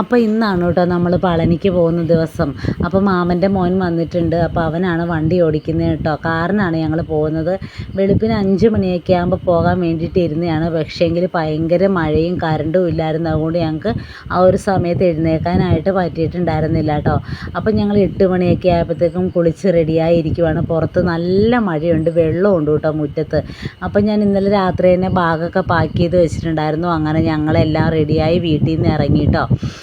അപ്പോൾ ഇന്നാണ് കേട്ടോ നമ്മൾ പളനിക്ക് പോകുന്ന ദിവസം. അപ്പോൾ മാമന്റെ മോൻ വന്നിട്ടുണ്ട്. അപ്പോൾ അവനാണ് വണ്ടി ഓടിക്കുന്നത് കേട്ടോ. കാറിനാണ് ഞങ്ങൾ പോകുന്നത്. വെളുപ്പിന് അഞ്ച് മണിയൊക്കെ ആകുമ്പോൾ പോകാൻ വേണ്ടിയിട്ട് ഇരുന്നതാണ്. പക്ഷേങ്കിൽ ഭയങ്കര മഴയും കറണ്ടും ഇല്ലായിരുന്നു. അതുകൊണ്ട് ഞങ്ങൾക്ക് ആ ഒരു സമയത്ത് എഴുന്നേൽക്കാനായിട്ട് പറ്റിയിട്ടുണ്ടായിരുന്നില്ല കേട്ടോ. അപ്പോൾ ഞങ്ങൾ എട്ട് മണിയൊക്കെ ആയപ്പോഴത്തേക്കും കുളിച്ച് റെഡിയായി ഇരിക്കുവാണ് പുറത്ത് നല്ല മഴയുണ്ട്. വെള്ളമുണ്ട് കേട്ടോ മുറ്റത്ത്. അപ്പോൾ ഞാൻ ഇന്നലെ രാത്രി തന്നെ ബാഗൊക്കെ പാക്ക് ചെയ്ത് വെച്ചിട്ടുണ്ടായിരുന്നു. അങ്ങനെ ഞങ്ങളെല്ലാം റെഡിയായി വീട്ടിൽ നിന്ന് ഇറങ്ങി കേട്ടോ.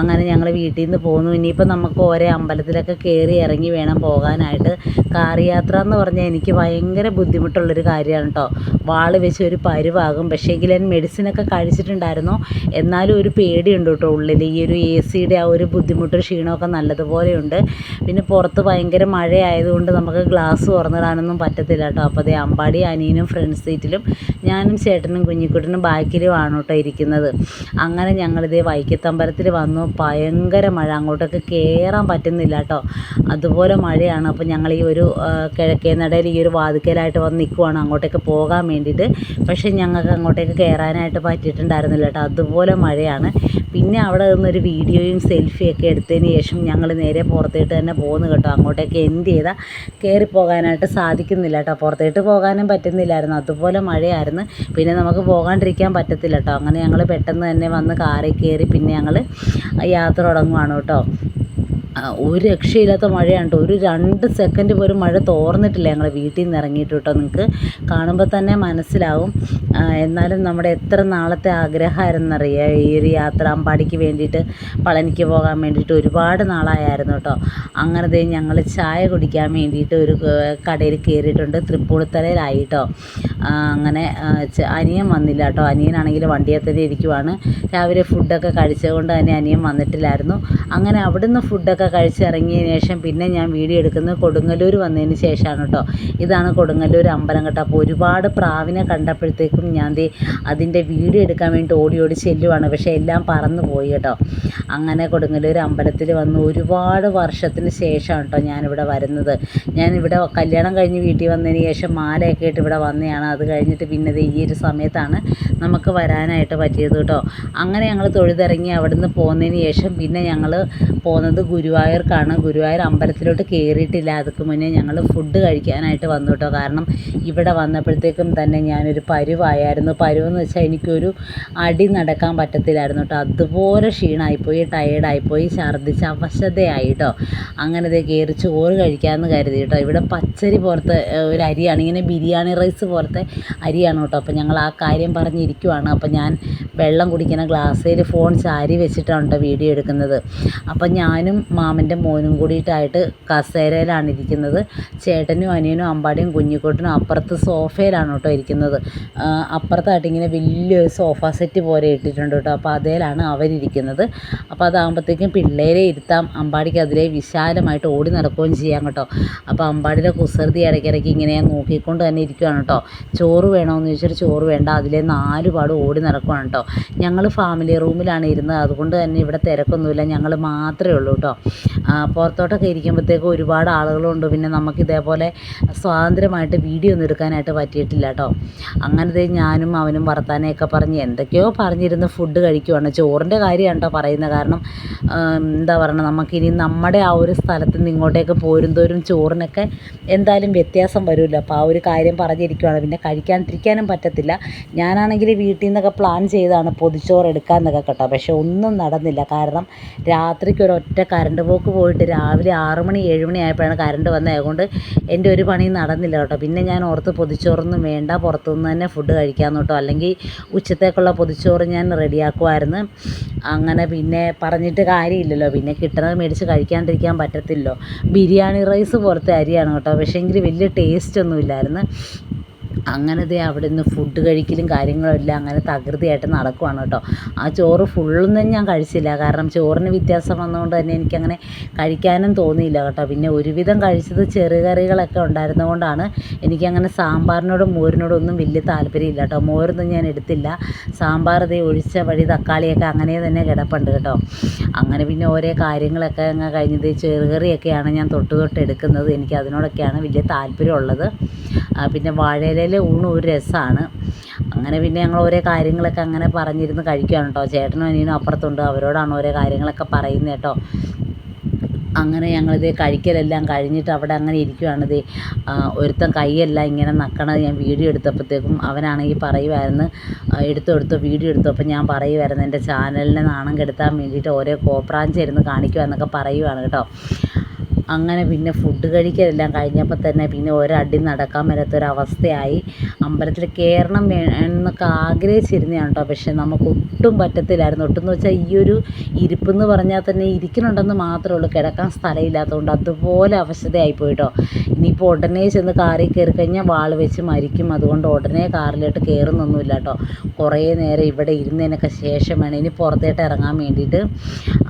അങ്ങനെ ഞങ്ങൾ വീട്ടിൽ നിന്ന് പോന്നു. ഇനിയിപ്പോൾ നമുക്ക് ഓരോ അമ്പലത്തിലൊക്കെ കയറി ഇറങ്ങി വേണം പോകാനായിട്ട്. കാർ യാത്ര എന്ന് പറഞ്ഞാൽ എനിക്ക് ഭയങ്കര ബുദ്ധിമുട്ടുള്ളൊരു കാര്യമാണ് കേട്ടോ വാൾ വെച്ച് ഒരു പരുവാകും. പക്ഷേങ്കിൽ ഞാൻ മെഡിസിനൊക്കെ കഴിച്ചിട്ടുണ്ടായിരുന്നു. എന്നാലും ഒരു പേടിയുണ്ട് കേട്ടോ ഉള്ളിൽ ഈ ഒരു എ സിയുടെ ആ ഒരു ബുദ്ധിമുട്ടും ക്ഷീണമൊക്കെ നല്ലതുപോലെയുണ്ട്. പിന്നെ പുറത്ത് ഭയങ്കര മഴയായതുകൊണ്ട് നമുക്ക് ഗ്ലാസ് തുറന്നിടാനൊന്നും പറ്റത്തില്ല കേട്ടോ അപ്പോൾ അതേ അമ്പാടി അനിയനും ഫ്രണ്ട് സീറ്റിലും ഞാനും ചേട്ടനും കുഞ്ഞിക്കുട്ടനും ബാക്കിലുമാണ് കേട്ടോ ഇരിക്കുന്നത്. അങ്ങനെ ഞങ്ങളിതേ വൈക്കത്തമ്പലത്തിൽ വന്നു. ഭയങ്കര മഴ. അങ്ങോട്ടൊക്കെ കയറാൻ പറ്റുന്നില്ല കേട്ടോ. അതുപോലെ മഴയാണ്. അപ്പോൾ ഞങ്ങൾ ഈ ഒരു കിഴക്കേ നടയിൽ ഈ ഒരു വാതിക്കലായിട്ട് വന്ന് നിൽക്കുവാണ് അങ്ങോട്ടേക്ക് പോകാൻ വേണ്ടിയിട്ട്. പക്ഷേ ഞങ്ങൾക്ക് അങ്ങോട്ടേക്ക് കയറാനായിട്ട് പറ്റിയിട്ടുണ്ടായിരുന്നില്ല കേട്ടോ. അതുപോലെ മഴയാണ്. പിന്നെ അവിടെ നിന്നൊരു വീഡിയോയും സെൽഫിയൊക്കെ എടുത്തതിന് ശേഷം ഞങ്ങൾ നേരെ പുറത്തേട്ട് തന്നെ പോകുന്നു കേട്ടോ. അങ്ങോട്ടേക്ക് എന്ത് ചെയ്താൽ കയറി പോകാനായിട്ട് സാധിക്കുന്നില്ല കേട്ടോ. പുറത്തേട്ട് പോകാനും പറ്റുന്നില്ലായിരുന്നു. അതുപോലെ മഴയായിരുന്നു. പിന്നെ നമുക്ക് പോകാണ്ടിരിക്കാൻ പറ്റത്തില്ല കേട്ടോ. അങ്ങനെ ഞങ്ങൾ പെട്ടെന്ന് തന്നെ വന്ന് കാറിൽ കയറി പിന്നെ ഞങ്ങൾ യാത്ര തുടങ്ങുവാണ് കേട്ടോ. ഒരു രക്ഷയില്ലാത്ത മഴയാണ് ഒരു രണ്ട് സെക്കൻഡ് പോലും മഴ തോർന്നിട്ടില്ല ഞങ്ങൾ വീട്ടിൽ നിന്ന് ഇറങ്ങിയിട്ട് കേട്ടോ നിങ്ങൾക്ക് കാണുമ്പോൾ തന്നെ മനസ്സിലാവും. എന്നാലും നമ്മുടെ എത്ര നാളത്തെ ആഗ്രഹമായിരുന്നറിയാം? ഈ ഒരു യാത്ര അമ്പാടിക്ക് വേണ്ടിയിട്ട് പളനിക്ക് പോകാൻ വേണ്ടിയിട്ട് ഒരുപാട് നാളായിരുന്നു കേട്ടോ. അങ്ങനെ ദേ ഞങ്ങൾ ചായ കുടിക്കാൻ വേണ്ടിയിട്ട് ഒരു കടയിൽ കയറിയിട്ടുണ്ട് തൃപ്പൂണിത്തലയിലായിട്ടോ അങ്ങനെ അനിയൻ വന്നില്ല കേട്ടോ. അനിയനാണെങ്കിൽ വണ്ടിയിൽ തന്നെ ഇരിക്കുവാണ്. രാവിലെ ഫുഡൊക്കെ കഴിച്ചതുകൊണ്ട് തന്നെ അനിയൻ വന്നിട്ടില്ലായിരുന്നു. അങ്ങനെ അവിടുന്ന് ഫുഡൊക്കെ കഴിച്ചിറങ്ങിയതിന് ശേഷം പിന്നെ ഞാൻ വീഡിയോ എടുക്കുന്നത് കൊടുങ്ങല്ലൂർ വന്നതിന് ശേഷമാണ് കേട്ടോ. ഇതാണ് കൊടുങ്ങല്ലൂർ അമ്പലം കേട്ടോ. അപ്പോൾ ഒരുപാട് പ്രാവിനെ കണ്ടപ്പോഴത്തേക്കും ഞാൻ ദേ അതിന്റെ വീഡിയോ എടുക്കാൻ വേണ്ടി ഓടി ഓടി ചെല്ലുവാണ്. പക്ഷേ എല്ലാം പറന്നു പോയി കേട്ടോ. അങ്ങനെ കൊടുങ്ങല്ലൂർ അമ്പലത്തിൽ വന്ന് ഒരുപാട് വർഷത്തിന് ശേഷമാണ് കേട്ടോ ഞാനിവിടെ വരുന്നത്. ഞാനിവിടെ കല്യാണം കഴിഞ്ഞ് വീട്ടിൽ വന്നതിന് ശേഷം മാലയൊക്കെ ഇട്ട് ഇവിടെ വന്നതാണ്. അത് കഴിഞ്ഞിട്ട് പിന്നെ ഈ ഒരു സമയത്താണ് നമുക്ക് വരാനായിട്ട് പറ്റിയത് കേട്ടോ. അങ്ങനെ ഞങ്ങൾ തൊഴുതിറങ്ങി അവിടുന്ന് പോകുന്നതിന് ശേഷം പിന്നെ ഞങ്ങൾ പോകുന്നത് ഗുരുവായൂർക്കാണ്. ഗുരുവായൂർ അമ്പലത്തിലോട്ട് കയറിയിട്ടില്ല അതുക്ക് മുന്നേ ഞങ്ങൾ ഫുഡ് കഴിക്കാനായിട്ട് വന്നു കേട്ടോ. കാരണം ഇവിടെ വന്നപ്പോഴത്തേക്കും തന്നെ ഞാനൊരു പരുവായിരുന്നു. പരുവെന്ന് വെച്ചാൽ എനിക്കൊരു അടി നടക്കാൻ പറ്റത്തില്ലായിരുന്നു കേട്ടോ. അതുപോലെ ക്ഷീണമായിപ്പോയി ടയേർഡായിപ്പോയി ഛർദ്ദിച്ച് അവശതയായി കേട്ടോ. അങ്ങനെ ഇത് കയറി ചോറ് കഴിക്കാമെന്ന് കരുതി കേട്ടോ. ഇവിടെ പച്ചരി പോലത്തെ ഒരു അരിയാണ്. ഇങ്ങനെ ബിരിയാണി റൈസ് പോലത്തെ അരിയാണ് കേട്ടോ. അപ്പോൾ ഞങ്ങൾ ആ കാര്യം പറഞ്ഞിരിക്കുവാണ്. അപ്പോൾ ഞാൻ വെള്ളം കുടിക്കുന്ന ഗ്ലാസ്സിൽ ഫോൺ ചാരി വെച്ചിട്ടാണ് കേട്ടോ വീഡിയോ എടുക്കുന്നത്. അപ്പം ഞാനും മാമന്റെ മോനും കൂടിയിട്ടായിട്ട് കസേരയിലാണ് ഇരിക്കുന്നത്. ചേട്ടനും അനിയനും അമ്പാടിയും കുഞ്ഞിക്കോട്ടനും അപ്പുറത്ത് സോഫയിലാണ് കേട്ടോ ഇരിക്കുന്നത്. അപ്പുറത്തായിട്ട് ഇങ്ങനെ വലിയൊരു സോഫ സെറ്റ് പോലെ ഇട്ടിട്ടുണ്ട് കേട്ടോ. അപ്പോൾ അതിലാണ് അവരിരിക്കുന്നത്. അപ്പോൾ അതാകുമ്പോഴത്തേക്കും പിള്ളേരെ ഇരുത്താം. അമ്പാടിക്ക് അതിലെ വിശാലമായിട്ട് ഓടി നടക്കുകയും ചെയ്യാം കേട്ടോ. അപ്പോൾ അമ്പാടിയുടെ കുസൃതി ഇടയ്ക്കിടയ്ക്ക് ഇങ്ങനെ നോക്കിക്കൊണ്ട് തന്നെ ഇരിക്കുകയാണ് കേട്ടോ. ചോറ് വേണമെന്ന് ചോദിച്ചിട്ട് ചോറ് വേണ്ട. അതിലെ നാല് പാട്? ഓടി നടക്കുവാണ് കേട്ടോ ഞങ്ങൾ ഫാമിലി റൂമിലാണ് ഇരുന്നത്. അതുകൊണ്ട് തന്നെ ഇവിടെ തിരക്കൊന്നുമില്ല. ഞങ്ങൾ മാത്രമേ ഉള്ളൂ കേട്ടോ പുറത്തോട്ടൊക്കെ ഇരിക്കുമ്പോഴത്തേക്കും ഒരുപാട് ആളുകളുണ്ട്. പിന്നെ നമുക്ക് ഇതേപോലെ സ്വാതന്ത്ര്യമായിട്ട് വീഡിയോ ഒന്നും എടുക്കാനായിട്ട് പറ്റിയിട്ടില്ല കേട്ടോ അങ്ങനത്തെ ഞാനും അവനും വർത്താനമൊക്കെ പറഞ്ഞ് എന്തൊക്കെയോ പറഞ്ഞിരുന്ന് ഫുഡ് കഴിക്കുവാണ്. ചോറിന്റെ കാര്യമാണ് കേട്ടോ പറയുന്നത്. കാരണം എന്താ പറയുക നമുക്കിനി നമ്മുടെ ആ ഒരു സ്ഥലത്ത് നിന്ന് ഇങ്ങോട്ടേക്ക് പോരുന്തോറും ചോറിനൊക്കെ എന്തായാലും വ്യത്യാസം വരുമല്ലോ അപ്പോൾ ആ ഒരു കാര്യം പറഞ്ഞിരിക്കുവാണ്. പിന്നെ കഴിക്കാണ്ടിരിക്കാനും പറ്റത്തില്ല. ഞാനാണെങ്കിൽ വീട്ടിൽ നിന്നൊക്കെ പ്ലാൻ ചെയ്താണ് പൊതിച്ചോറ് എടുക്കാമെന്നൊക്കെ കേട്ടോ. പക്ഷേ ഒന്നും നടന്നില്ല. കാരണം രാത്രിക്ക് ഒരൊറ്റ കറണ്ട് പോക്ക് പോയിട്ട് രാവിലെ ആറ് മണി ഏഴ് മണി ആയപ്പോഴാണ് കറണ്ട് വന്നത് അതുകൊണ്ട് എന്റെ ഒരു പണി നടന്നില്ല കേട്ടോ. പിന്നെ ഞാൻ ഓർത്ത് പൊതിച്ചോറൊന്നും വേണ്ട. പുറത്തുനിന്ന് തന്നെ ഫുഡ് കഴിക്കാമെന്ന് കേട്ടോ. അല്ലെങ്കിൽ ഉച്ചത്തേക്കുള്ള പൊതിച്ചോറ് ഞാൻ റെഡിയാക്കുമായിരുന്നു അങ്ങനെ പിന്നെ പറഞ്ഞിട്ട് കാര്യമില്ലല്ലോ. പിന്നെ കിട്ടണത് മേടിച്ച് കഴിക്കാണ്ടിരിക്കാൻ പറ്റത്തില്ലല്ലോ. ബിരിയാണി റൈസ് പോലത്തെ അരിയാണ് കേട്ടോ. പക്ഷേ എങ്കിൽ വലിയ ടേസ്റ്റ് ഒന്നും ഇല്ലായിരുന്നു. അങ്ങനെ ദേ അവിടെ നിന്ന് ഫുഡ് കഴിക്കലും കാര്യങ്ങളും എല്ലാം അങ്ങനെ തകൃതിയായിട്ട് നടക്കുവാണ് കേട്ടോ. ആ ചോറ് ഫുള്ളൊന്നും ഞാൻ കഴിച്ചില്ല. കാരണം ചോറിന് വ്യത്യാസം വന്നതുകൊണ്ട് തന്നെ എനിക്കങ്ങനെ കഴിക്കാനും തോന്നിയില്ല കേട്ടോ. പിന്നെ ഒരുവിധം കഴിച്ചത് ചെറുകറികളൊക്കെ ഉണ്ടായിരുന്നതുകൊണ്ടാണ് എനിക്കങ്ങനെ സാമ്പാറിനോടും മോരിനോടും ഒന്നും വലിയ താല്പര്യമില്ല കേട്ടോ. മോരൊന്നും ഞാൻ എടുത്തില്ല. സാമ്പാർ ദേ ഒഴിച്ച വഴി തക്കാളിയൊക്കെ അങ്ങനെ തന്നെ കിടപ്പുണ്ട് കേട്ടോ. അങ്ങനെ പിന്നെ ഓരോ കാര്യങ്ങളൊക്കെ അങ്ങ് കഴിഞ്ഞത് ചെറുകറിയൊക്കെയാണ് ഞാൻ തൊട്ട് തൊട്ട് എടുക്കുന്നത്. എനിക്ക് അതിനോടൊക്കെയാണ് വലിയ താല്പര്യമുള്ളത്. പിന്നെ പിന്നെ വാഴയിലയിലെ ഊണ് ഒരു രസമാണ്. അങ്ങനെ പിന്നെ ഞങ്ങൾ ഓരോ കാര്യങ്ങളൊക്കെ അങ്ങനെ പറഞ്ഞിരുന്ന് കഴിക്കുകയാണ് കേട്ടോ. ചേട്ടനും അനിയനും അപ്പുറത്തുണ്ട്. അവരോടാണ് ഓരോ കാര്യങ്ങളൊക്കെ പറയുന്നത് കേട്ടോ. അങ്ങനെ ഞങ്ങളിത് കഴിക്കലെല്ലാം കഴിഞ്ഞിട്ട് അവിടെ അങ്ങനെ ഇരിക്കുവാണ് ഇത്. ഒരുത്തൻ കൈയെല്ലാം ഇങ്ങനെ നക്കണത് ഞാൻ വീഡിയോ എടുത്തപ്പോഴത്തേക്കും അവനാണെങ്കിൽ പറയുമായിരുന്നു എടുത്തു എടുത്തോ വീഡിയോ എടുത്തപ്പോൾ ഞാൻ പറയുമായിരുന്നു എന്റെ ചാനലിനെ നാണം കെടുത്താൻ വേണ്ടിയിട്ട് ഓരോ കോപ്രാഞ്ച് ഇരുന്ന് കാണിക്കുക എന്നൊക്കെ പറയുവാണ് കേട്ടോ. അങ്ങനെ പിന്നെ ഫുഡ് കഴിക്കലെല്ലാം കഴിഞ്ഞപ്പോൾ തന്നെ പിന്നെ ഒരടി നടക്കാൻ പറ്റാത്തൊരവസ്ഥയായി അമ്പലത്തിൽ കയറണം എന്നൊക്കെ ആഗ്രഹിച്ചിരുന്നതാണ് കേട്ടോ. പക്ഷെ നമുക്ക് ഒട്ടും പറ്റത്തില്ലായിരുന്നു. ഒട്ടും എന്ന് വെച്ചാൽ ഈ ഒരു ഇരിപ്പെന്ന് പറഞ്ഞാൽ തന്നെ ഇരിക്കുന്നുണ്ടെന്ന് മാത്രമേ ഉള്ളൂ. കിടക്കാൻ സ്ഥലമില്ലാത്തതുകൊണ്ട് അതുപോലെ അവശതയായി പോയിട്ടോ ഇനിയിപ്പോൾ ഉടനെ ചെന്ന് കാറിൽ കയറി കഴിഞ്ഞാൽ വാൾ വെച്ച് മരിക്കും. അതുകൊണ്ട് ഉടനെ കാറിലോട്ട് കയറുന്നൊന്നുമില്ല കേട്ടോ. കുറേ നേരം ഇവിടെ ഇരുന്നതിനൊക്കെ ശേഷമാണ് ഇനി പുറത്തേട്ട് ഇറങ്ങാൻ വേണ്ടിയിട്ട്.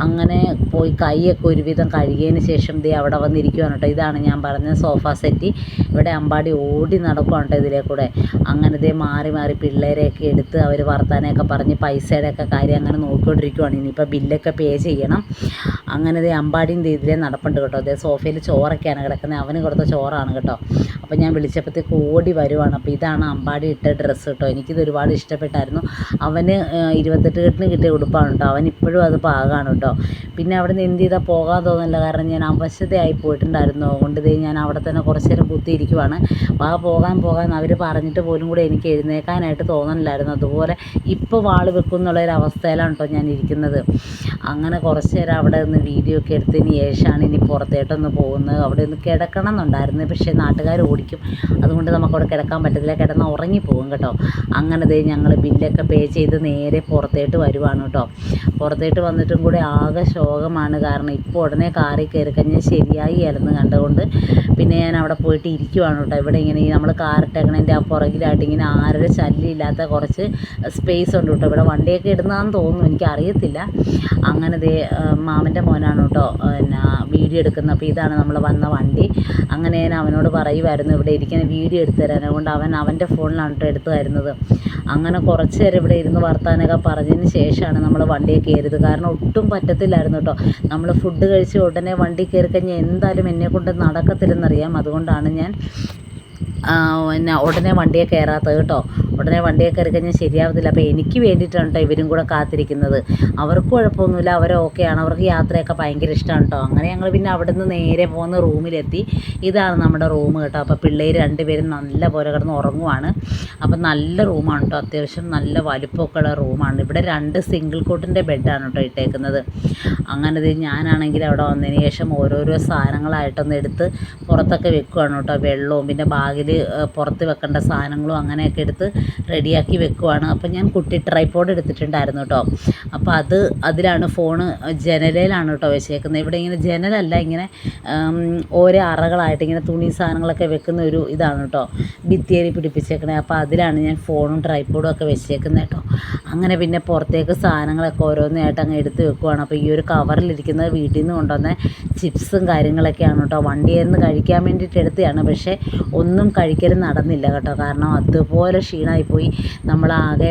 അങ്ങനെ പോയി കൈയൊക്കെ ഒരുവിധം കഴുകിയതിന് ശേഷം ദേ അവിടെ വന്നിരിക്കുവാണ് കേട്ടോ. ഇതാണ് ഞാൻ പറഞ്ഞ സോഫ സെറ്റ്. ഇവിടെ അമ്പാടി ഓടി നടക്കുവാണ് കേട്ടോ ഇതിലെ കൂടെ. അങ്ങനെ ദേ മാറി മാറി പിള്ളേരെയൊക്കെ എടുത്ത് അവർ വർത്താനമൊക്കെ പറഞ്ഞ് പൈസയുടെ ഒക്കെ കാര്യം അങ്ങനെ നോക്കിക്കൊണ്ടിരിക്കുവാണ്. ഇനിയിപ്പോൾ ബില്ലൊക്കെ പേ ചെയ്യണം. അങ്ങനെ ദേ അമ്പാടിന്റെ ഇതിലേ നടപ്പുണ്ട് കേട്ടോ. അതേ സോഫയിൽ ചോറൊക്കെയാണ് കിടക്കുന്നത്. അവന് കൊടുത്ത ചോറാണ് കേട്ടോ. അപ്പോൾ ഞാൻ വിളിച്ചപ്പോഴത്തേക്ക് ഓടി വരുവാണ്. അപ്പോൾ ഇതാണ് അമ്പാടി ഇട്ട ഡ്രസ്സ് കേട്ടോ. എനിക്കിത് ഒരുപാട് ഇഷ്ടപ്പെട്ടായിരുന്നു. അവന് ഇരുപത്തെട്ട് കെട്ടിന് കിട്ടിയ ഉടുപ്പാണ് കേട്ടോ. അവൻ ഇപ്പോഴും അത് പാകമാണ് കേട്ടോ. പിന്നെ അവിടെ നിന്ന് എന്ത് ചെയ്താൽ പോകാൻ തോന്നില്ല. കാരണം ഞാൻ അവശതയായി പോയിട്ടുണ്ടായിരുന്നു. അതുകൊണ്ട് ദേ ഞാൻ അവിടെ തന്നെ കുറച്ച് നേരം കുത്തിയിരിക്കുവാണ്. വാ പോകാൻ പോകാൻ അവർ പറഞ്ഞിട്ട് പോലും കൂടെ എനിക്ക് എഴുന്നേക്കാനായിട്ട് തോന്നണില്ലായിരുന്നു. അതുപോലെ ഇപ്പോൾ വാൾ വെക്കും എന്നുള്ളൊരവസ്ഥയിലാണ് കേട്ടോ ഞാൻ ഇരിക്കുന്നത്. അങ്ങനെ കുറച്ച് നേരം അവിടെ നിന്ന് വീഡിയോ ഒക്കെ എടുത്തതിന് ശേഷമാണ് ഇനി പുറത്തേട്ടൊന്ന് പോകുന്നത്. അവിടെ ഒന്ന് കിടക്കണം എന്നുണ്ടായിരുന്നു. പക്ഷേ നാട്ടുകാർ ഓടിക്കും. അതുകൊണ്ട് നമുക്കവിടെ കിടക്കാൻ പറ്റത്തില്ല. കിടന്ന് ഉറങ്ങിപ്പോകും കേട്ടോ. അങ്ങനെ ദേ ഞങ്ങൾ ബില്ലൊക്കെ പേ ചെയ്ത് നേരെ പുറത്തേട്ട് വരുവാണ് കേട്ടോ. പുറത്തേട്ട് വന്നിട്ടും കൂടെ ആകെ ശോകമാണ് കാരണം ഇപ്പോൾ ഉടനെ കാറിൽ കയറി കഴിഞ്ഞാൽ ശരിയായി അല്ലെന്ന് കണ്ടുകൊണ്ട് പിന്നെ ഞാൻ അവിടെ പോയിട്ട് ഇരിക്കുവാണ് കേട്ടോ. ഇവിടെ ഇങ്ങനെ ഈ നമ്മൾ കാറിട്ടേക്കണതിന്റെ ആ പുറകിലായിട്ട് ഇങ്ങനെ ആരുടെ ശല്യം ഇല്ലാത്ത കുറച്ച് സ്പേസ് ഉണ്ട് കേട്ടോ. ഇവിടെ വണ്ടിയൊക്കെ ഇടുന്നതാണെന്ന് തോന്നുന്നു. എനിക്ക് അറിയത്തില്ല അങ്ങനെ ദേ മാമന്റെ മോനാണ് കേട്ടോ. പിന്നെ വീഡിയോ എടുക്കുന്നത്. അപ്പോൾ ഇതാണ് നമ്മൾ വന്ന വണ്ടി. അങ്ങനെ ഞാൻ അവനോട് പറയുമായിരുന്നു ഇവിടെ ഇരിക്കുന്ന വീഡിയോ എടുത്തു തരാൻ അതുകൊണ്ട് അവൻ അവന്റെ ഫോണിലാണ് കേട്ടോ എടുത്തു തരുന്നത് അങ്ങനെ കുറച്ച് നേരം ഇവിടെ ഇരുന്ന് വർത്താനൊക്കെ പറഞ്ഞതിന് ശേഷമാണ് നമ്മൾ വണ്ടിയിൽ കയറിയത്. കാരണം ഒട്ടും പറ്റത്തില്ലായിരുന്നു കേട്ടോ. നമ്മൾ ഫുഡ് കഴിച്ച് ഉടനെ വണ്ടി കയറി കഴിഞ്ഞാൽ എന്തായാലും എന്നെ കൊണ്ട് നടക്കത്തില്ലെന്നറിയാം. അതുകൊണ്ടാണ് ഞാൻ പിന്നെ ഉടനെ വണ്ടിയെ കയറാത്തത് കേട്ടോ. ഉടനെ വണ്ടിയെ കയറി കഴിഞ്ഞാൽ ശരിയാവത്തില്ല. അപ്പോൾ എനിക്ക് വേണ്ടിയിട്ടാണ് കേട്ടോ ഇവരും കൂടെ കാത്തിരിക്കുന്നത്. അവർക്ക് കുഴപ്പമൊന്നുമില്ല. അവർ ഓക്കെയാണ് അവർക്ക് യാത്രയൊക്കെ ഭയങ്കര ഇഷ്ടമാണ് കേട്ടോ അങ്ങനെ ഞങ്ങൾ പിന്നെ അവിടെ നിന്ന് നേരെ പോകുന്ന റൂമിലെത്തി. ഇതാണ് നമ്മുടെ റൂം കേട്ടോ. അപ്പോൾ പിള്ളേർ രണ്ടുപേരും നല്ല പോലെ കിടന്ന് ഉറങ്ങുവാണ്. അപ്പം നല്ല റൂമാണ് കേട്ടോ അത്യാവശ്യം നല്ല വലുപ്പമൊക്കെ ഉള്ള റൂമാണ്. ഇവിടെ രണ്ട് സിംഗിൾ കോട്ടിന്റെ ബെഡാണ് കേട്ടോ ഇട്ടേക്കുന്നത്. അങ്ങനെ ഇത് ഞാനാണെങ്കിൽ അവിടെ വന്നതിന് ശേഷം ഓരോരോ സാധനങ്ങളായിട്ടൊന്ന് എടുത്ത് പുറത്തൊക്കെ വെക്കുവാണ് കേട്ടോ വെള്ളവും പിന്നെ ബാഗിൽ പുറത്ത് വെക്കേണ്ട സാധനങ്ങളും അങ്ങനെയൊക്കെ എടുത്ത് റെഡിയാക്കി വെക്കുവാണ്. അപ്പോൾ ഞാൻ കുട്ടി ട്രൈപ്പോഡ് എടുത്തിട്ടുണ്ടായിരുന്നു കേട്ടോ അപ്പോൾ അത് അതിലാണ് ഫോണ് ജനലയിലാണ് കേട്ടോ വെച്ചേക്കുന്നത്. ഇവിടെ ഇങ്ങനെ ജനലല്ല ഇങ്ങനെ ഓരോ അറകളായിട്ട് ഇങ്ങനെ തുണി സാധനങ്ങളൊക്കെ വെക്കുന്ന ഒരു ഇതാണ് കേട്ടോ ഭിത്തിയേരി പിടിപ്പിച്ചേക്കണേ. അപ്പോൾ അതിലാണ് ഞാൻ ഫോണും ട്രൈപ്പോഡും ഒക്കെ വെച്ചേക്കുന്നത് കേട്ടോ അങ്ങനെ പിന്നെ പുറത്തേക്ക് സാധനങ്ങളൊക്കെ ഓരോന്നായിട്ട് അങ്ങ് എടുത്ത് വെക്കുവാണ്. അപ്പോൾ ഈ ഒരു കവറിലിരിക്കുന്നത് വീട്ടിൽ നിന്ന് കൊണ്ടുവന്ന ചിപ്സും കാര്യങ്ങളൊക്കെയാണ് കേട്ടോ വണ്ടിയിൽ നിന്ന് കഴിക്കാൻ വേണ്ടിയിട്ട് എടുത്തതാണ്. പക്ഷേ ഒന്നും കഴിക്കൽ നടന്നില്ല കേട്ടോ. കാരണം അതുപോലെ ക്ഷീണമായിപ്പോയി നമ്മളാകെ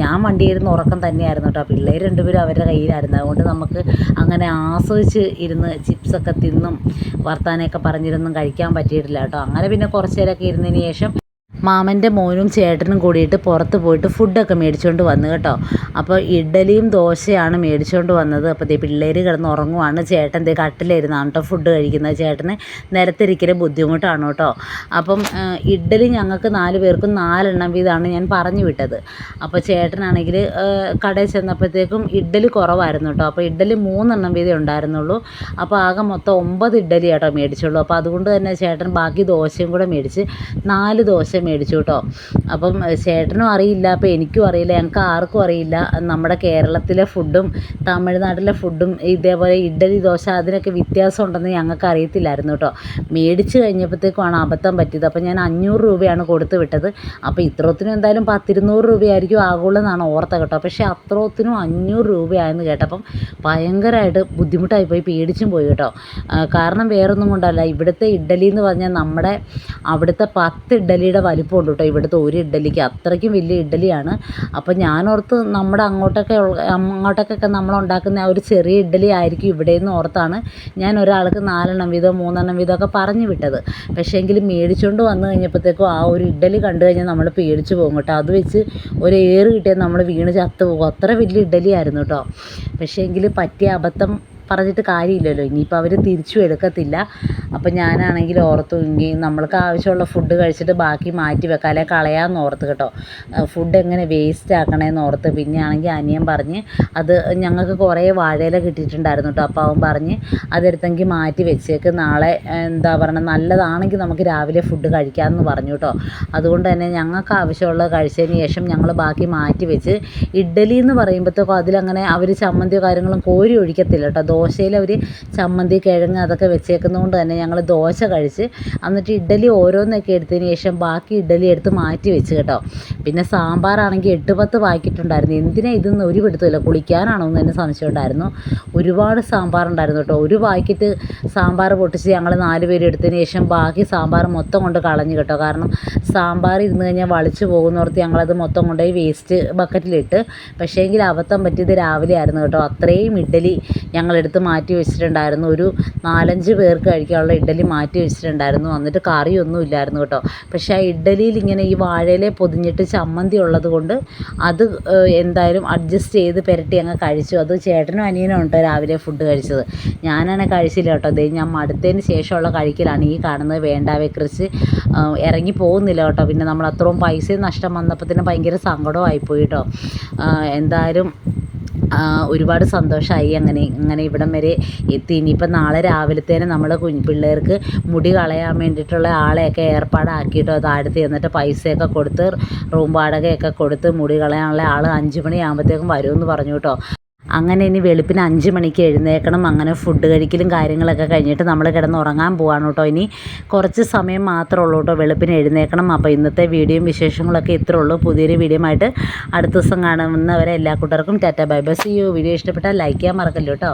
ഞാൻ വണ്ടിയിരുന്ന് ഉറക്കം തന്നെയായിരുന്നു കേട്ടോ. പിള്ളേർ രണ്ടുപേരും അവരുടെ കയ്യിലായിരുന്നു. അതുകൊണ്ട് നമുക്ക് അങ്ങനെ ആസ്വദിച്ച് ഇരുന്ന് ചിപ്സൊക്കെ തിന്നും വർത്താനമൊക്കെ പറഞ്ഞിരുന്നും കഴിക്കാൻ പറ്റിയിട്ടില്ല കേട്ടോ. അങ്ങനെ പിന്നെ കുറച്ച് നേരമൊക്കെ ഇരുന്നതിന് ശേഷം മാമന്റെ മോനും ചേട്ടനും കൂടിയിട്ട് പുറത്ത് പോയിട്ട് ഫുഡൊക്കെ മേടിച്ചുകൊണ്ട് വന്നു കേട്ടോ. അപ്പോൾ ഇഡ്ഡലിയും ദോശയാണ് മേടിച്ചുകൊണ്ട് വന്നത്. അപ്പോൾ ദേ പിള്ളേർ കിടന്ന് ഉറങ്ങുവാണ്. ചേട്ടൻ ദേ കട്ടിലിരുന്നാണ് കേട്ടോ ഫുഡ് കഴിക്കുന്നത്. ചേട്ടന് നിരത്തിരിക്കലും ബുദ്ധിമുട്ടാണ് കേട്ടോ. അപ്പം ഇഡലി ഇഡ്ഡലി ഞങ്ങൾക്ക് നാല് പേർക്കും നാലെണ്ണം വീതമാണ് ഞാൻ പറഞ്ഞു വിട്ടത്. അപ്പോൾ ചേട്ടനാണെങ്കിൽ കടയിൽ ചെന്നപ്പോഴത്തേക്കും ഇഡ്ഡലി കുറവായിരുന്നു കേട്ടോ. അപ്പോൾ ഇഡ്ഡലി മൂന്നെണ്ണം വീതം ഉണ്ടായിരുന്നുള്ളൂ. അപ്പോൾ ആകെ മൊത്തം ഒമ്പത് ഇഡ്ഡലി കേട്ടോ മേടിച്ചുള്ളൂ. അപ്പോൾ അതുകൊണ്ട് തന്നെ ചേട്ടൻ ബാക്കി ദോശയും കൂടെ മേടിച്ച് നാല് ദോശ മേടിച്ചു കേട്ടോ. അപ്പം ചേട്ടനും അറിയില്ല അപ്പോൾ എനിക്കും അറിയില്ല ഞങ്ങൾക്ക് ആർക്കും അറിയില്ല. നമ്മുടെ കേരളത്തിലെ ഫുഡും തമിഴ്നാട്ടിലെ ഫുഡും ഇതേപോലെ ഇഡ്ഡലി ദോശ അതിനൊക്കെ വ്യത്യാസം ഉണ്ടെന്ന് ഞങ്ങൾക്ക് അറിയത്തില്ലായിരുന്നു കേട്ടോ. മേടിച്ച് കഴിഞ്ഞപ്പോഴത്തേക്കുമാണ് അബദ്ധം പറ്റിയത്. അപ്പോൾ ഞാൻ അഞ്ഞൂറ് രൂപയാണ് കൊടുത്തു വിട്ടത്. അപ്പോൾ ഇത്രത്തിനും എന്തായാലും പത്തിരുന്നൂറ് രൂപയായിരിക്കും ആകുള്ളൂ എന്നാണ് ഓർത്ത കേട്ടോ. പക്ഷേ അത്രത്തിനും അഞ്ഞൂറ് രൂപയായെന്ന് കേട്ടപ്പം ഭയങ്കരമായിട്ട് ബുദ്ധിമുട്ടായി പോയി പേടിച്ചും പോയി കേട്ടോ. കാരണം വേറൊന്നും കൊണ്ടല്ല. ഇവിടുത്തെ ഇഡ്ഡലി എന്ന് പറഞ്ഞാൽ നമ്മുടെ അവിടുത്തെ പത്ത് ഇഡ്ഡലിയുടെ വലിപ്പമുണ്ട് കേട്ടോ. ഇവിടുത്തെ ഒരു ഇഡ്ഡലിക്ക് അത്രയ്ക്കും വലിയ ഇഡ്ഡലിയാണ് അപ്പോൾ ഞാനോർത്ത് നമ്മുടെ അങ്ങോട്ടൊക്കെ അങ്ങോട്ടൊക്കെ നമ്മൾ ഉണ്ടാക്കുന്ന ഒരു ചെറിയ ഇഡ്ഡലി ആയിരിക്കും ഇവിടെയെന്ന് ഓർത്താണ് ഞാൻ ഒരാൾക്ക് നാലെണ്ണം വീതം മൂന്നെണ്ണം വീതമൊക്കെ പറഞ്ഞു വിട്ടത്. പക്ഷേ എങ്കിൽ മേടിച്ചുകൊണ്ട് വന്നു കഴിഞ്ഞപ്പോഴത്തേക്കും ആ ഒരു ഇഡ്ഡലി കണ്ടു കഴിഞ്ഞാൽ നമ്മൾ പേടിച്ച് പോകും കേട്ടോ. അത് വെച്ച് ഒരു ഏറ് കിട്ടിയാൽ നമ്മൾ വീണ് ചത്ത് പോകും. അത്ര വലിയ ഇഡ്ഡലിയായിരുന്നു കേട്ടോ. പക്ഷേ എങ്കിൽ പറ്റിയ അബദ്ധം പറഞ്ഞിട്ട് കാര്യമില്ലല്ലോ. ഇനിയിപ്പോൾ അവർ തിരിച്ചു എടുക്കത്തില്ല. അപ്പം ഞാനാണെങ്കിൽ ഓർത്തു എങ്കിൽ നമ്മൾക്ക് ആവശ്യമുള്ള ഫുഡ് കഴിച്ചിട്ട് ബാക്കി മാറ്റി വെക്കാം. അല്ലെങ്കിൽ കളയാമെന്ന് ഓർത്ത് കേട്ടോ. ഫുഡ് എങ്ങനെ വേസ്റ്റ് ആക്കണേന്ന് ഓർത്ത് പിന്നെ ആണെങ്കിൽ അനിയൻ പറഞ്ഞ് അത് ഞങ്ങൾക്ക് കുറേ വാഴയില കിട്ടിയിട്ടുണ്ടായിരുന്നു കേട്ടോ. അപ്പോൾ അവൻ പറഞ്ഞ് അതെടുത്തെങ്കിൽ മാറ്റി വെച്ചേക്ക്. നാളെ എന്താ പറയുക നല്ലതാണെങ്കിൽ നമുക്ക് രാവിലെ ഫുഡ് കഴിക്കാമെന്ന് പറഞ്ഞു കേട്ടോ. അതുകൊണ്ട് തന്നെ ഞങ്ങൾക്ക് ആവശ്യമുള്ളത് കഴിച്ചതിന് ശേഷം ഞങ്ങൾ ബാക്കി മാറ്റി വെച്ച് ഇഡ്ഡലി എന്ന് പറയുമ്പോഴത്തേക്കും അതിലങ്ങനെ അവർ ചമ്മന്തിയോ കാര്യങ്ങളും കോരി ഒഴിക്കത്തില്ല കേട്ടോ. ദോശയിൽ അവർ ചമ്മന്തി കിഴങ്ങ് അതൊക്കെ വെച്ചേക്കുന്നതുകൊണ്ട് തന്നെ ഞങ്ങൾ ദോശ കഴിച്ച് എന്നിട്ട് ഇഡ്ഡലി ഓരോന്നൊക്കെ എടുത്തതിന് ശേഷം ബാക്കി ഇഡ്ഡലി എടുത്ത് മാറ്റി വെച്ച് കേട്ടോ. പിന്നെ സാമ്പാറാണെങ്കിൽ എട്ട് പത്ത് പാക്കറ്റ് ഉണ്ടായിരുന്നു എന്തിനാ ഇതൊന്നും ഒരു പിടുത്തമില്ല കുളിക്കാനാണോ എന്ന് തന്നെ സംശയം ഉണ്ടായിരുന്നു ഒരുപാട് സാമ്പാർ ഉണ്ടായിരുന്നു കേട്ടോ. ഒരു പാക്കറ്റ് സാമ്പാർ പൊട്ടിച്ച് ഞങ്ങൾ നാല് പേര് എടുത്തതിന് ശേഷം ബാക്കി സാമ്പാർ മൊത്തം കൊണ്ട് കളഞ്ഞു കേട്ടോ. കാരണം സാമ്പാർ ഇരുന്ന് കഴിഞ്ഞാൽ വളിച്ച് പോകുന്നോർത്ത് ഞങ്ങളത് മൊത്തം കൊണ്ടുപോയി വേസ്റ്റ് ബക്കറ്റിലിട്ട് പക്ഷേ എങ്കിൽ അബദ്ധം പറ്റിയത് രാവിലെ ആയിരുന്നു കേട്ടോ. അത്രയും ഇഡ്ഡലി ഞങ്ങളെടുത്ത് മാറ്റി വെച്ചിട്ടുണ്ടായിരുന്നു. ഒരു നാലഞ്ച് പേർക്ക് കഴിക്കാനുള്ള ഇഡ്ഡലി മാറ്റി വെച്ചിട്ടുണ്ടായിരുന്നു. എന്നിട്ട് കറിയൊന്നും ഇല്ലായിരുന്നു കേട്ടോ. പക്ഷേ ആ ഇഡ്ഡലിയിൽ ഇങ്ങനെ ഈ വാഴയിലെ പൊതിഞ്ഞിട്ട് ചമ്മന്തി ഉള്ളത് കൊണ്ട് അത് എന്തായാലും അഡ്ജസ്റ്റ് ചെയ്ത് പെരട്ടി അങ്ങ് കഴിച്ചു. അത് ചേട്ടനും അനിയനും ഉണ്ട് രാവിലെ ഫുഡ് കഴിച്ചത്. ഞാനാണ് കഴിച്ചില്ല കേട്ടോ. ദേ ഞാൻ മടുത്തതിന് ശേഷമുള്ള കഴിക്കലാണ് ഈ കാണുന്നത് വേണ്ടാവെ കുറിച്ച്. ഇറങ്ങി പോകുന്നില്ല കേട്ടോ. പിന്നെ നമ്മൾ അത്രയും പൈസയും നഷ്ടം വന്നപ്പോൾ തന്നെ ഭയങ്കര സങ്കടമായിപ്പോയി കേട്ടോ. എന്തായാലും ഒരുപാട് സന്തോഷമായി അങ്ങനെ അങ്ങനെ ഇവിടം വരെ എത്തി. ഇനിയിപ്പോൾ നാളെ രാവിലത്തേന് നമ്മൾ കുഞ്ഞു പിള്ളേർക്ക് മുടി കളയാൻ വേണ്ടിയിട്ടുള്ള ആളെയൊക്കെ ഏർപ്പാടാക്കിയിട്ടോ. താഴത്ത് എന്നിട്ട് പൈസയൊക്കെ കൊടുത്ത് റൂം വാടകയൊക്കെ കൊടുത്ത് മുടി കളയാനുള്ള ആൾ അഞ്ച് മണിയാകുമ്പോഴത്തേക്കും വരുമെന്ന് പറഞ്ഞു കേട്ടോ. അങ്ങനെ ഇനി വെളുപ്പിന് അഞ്ച് മണിക്ക് എഴുന്നേക്കണം അങ്ങനെ ഫുഡ് കഴിക്കലും കാര്യങ്ങളൊക്കെ കഴിഞ്ഞിട്ട് നമ്മൾ കിടന്ന് ഉറങ്ങാൻ പോവാണ് കേട്ടോ. ഇനി കുറച്ച് സമയം മാത്രമേ ഉള്ളൂ കേട്ടോ വെളുപ്പിന് എഴുന്നേക്കണം അപ്പോൾ ഇന്നത്തെ വീഡിയോയും വിശേഷങ്ങളൊക്കെ ഇത്രേ ഉള്ളൂ. പുതിയൊരു വീഡിയോ ആയിട്ട് അടുത്ത ദിവസം കാണുന്നവരെ എല്ലാ കൂട്ടർക്കും Tata. Bye bye. See you video ഇഷ്ടപ്പെട്ടാൽ ലൈക്ക് ചെയ്യാൻ മറക്കല്ലോ കേട്ടോ.